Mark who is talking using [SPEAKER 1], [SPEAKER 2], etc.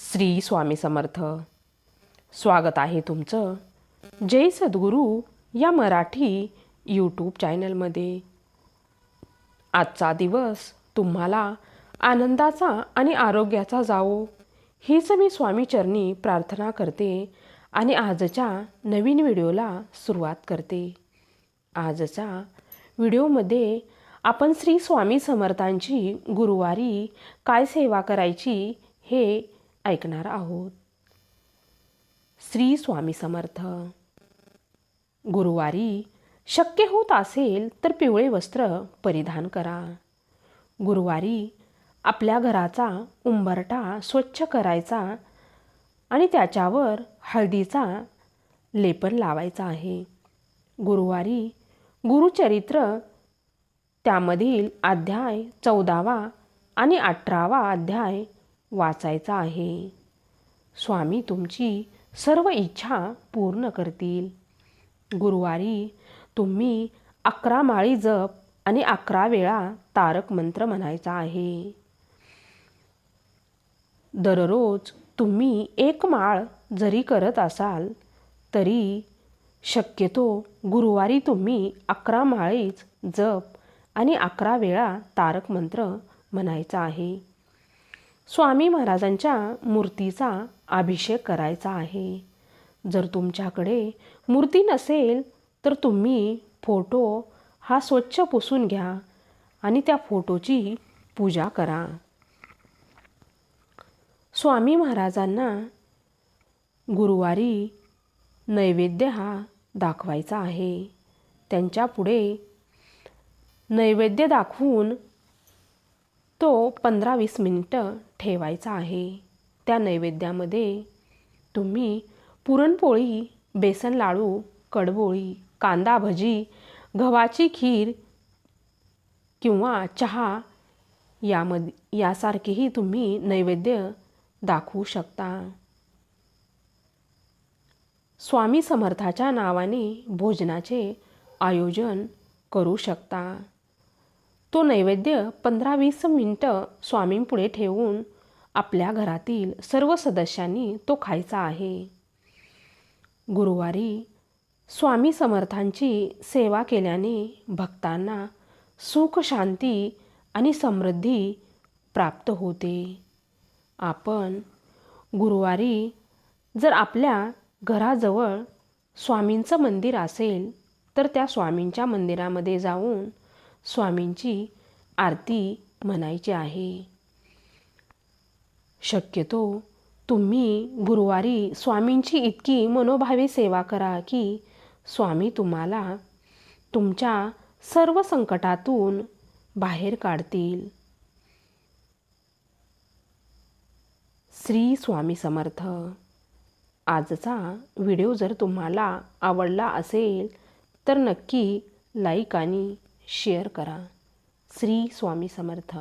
[SPEAKER 1] श्री स्वामी समर्थ. स्वागत आहे तुमचं जय सद्गुरू या मराठी यूट्यूब चॅनलमध्ये आजचा दिवस तुम्हाला आनंदाचा आणि आरोग्याचा जावो. हीच मी स्वामीचरणी प्रार्थना करते आणि आजच्या नवीन व्हिडिओला सुरुवात करते. आजच्या व्हिडिओमध्ये आपण श्री स्वामी समर्थांची गुरुवारी काय सेवा करायची हे ऐकणार आहोत. श्री स्वामी समर्थ. गुरुवारी शक्य होत असेल तर पिवळे वस्त्र परिधान करा. गुरुवारी आपल्या घराचा उंबरटा स्वच्छ करायचा आणि त्याच्यावर हळदीचा लेपन लावायचा आहे. गुरुवारी गुरुचरित्र त्यामधील अध्याय चौदावा आणि अठरावा अध्याय वाचायचा आहे. स्वामी तुमची सर्व इच्छा पूर्ण करतील. गुरुवारी तुम्ही अकरा माळी जप आणि अकरा वेळा तारक मंत्र म्हणायचा आहे. दररोज तुम्ही एक माळ जरी करत असाल तरी शक्यतो गुरुवारी तुम्ही अकरा माळीच जप आणि अकरा वेळा तारक मंत्र म्हणायचा आहे. स्वामी महाराजांच्या मूर्तीचा अभिषेक करायचा आहे. जर तुमच्याकडे मूर्ती नसेल तर तुम्ही फोटो हा स्वच्छ पुसून घ्या आणि त्या फोटोची पूजा करा. स्वामी महाराजांना गुरुवारी नैवेद्य हा दाखवायचा आहे. त्यांच्यापुढे नैवेद्य दाखवून तो पंधरा वीस मिनटं ठेवायचा आहे. त्या नैवेद्यामध्ये तुम्ही पुरणपोळी बेसन लाडू कडबोळी कांदा भजी गव्हाची खीर किंवा चहा यामध्ये यासारखेही तुम्ही नैवेद्य दाखवू शकता. स्वामी समर्थाच्या नावाने भोजनाचे आयोजन करू शकता. तो नैवेद्य पंधरा वीस मिनटं स्वामींपुढे ठेवून आपल्या घरातील सर्व सदस्यांनी तो खायचा आहे. गुरुवारी स्वामी समर्थांची सेवा केल्याने भक्तांना सुख शांती आणि समृद्धी प्राप्त होते. आपण गुरुवारी जर आपल्या घराजवळ स्वामींचं मंदिर असेल तर त्या स्वामींच्या मंदिरामध्ये जाऊन स्वामींची आरती म्हणायची आहे. शक्यतो तुम्ही गुरुवारी स्वामींची इतकी मनोभावे सेवा करा की स्वामी तुम्हाला तुमच्या सर्व संकटातून बाहेर काढतील. श्री स्वामी समर्थ. आजचा व्हिडिओ जर तुम्हाला आवडला असेल तर नक्की लाईक आणि शेअर करा. श्री स्वामी समर्थ.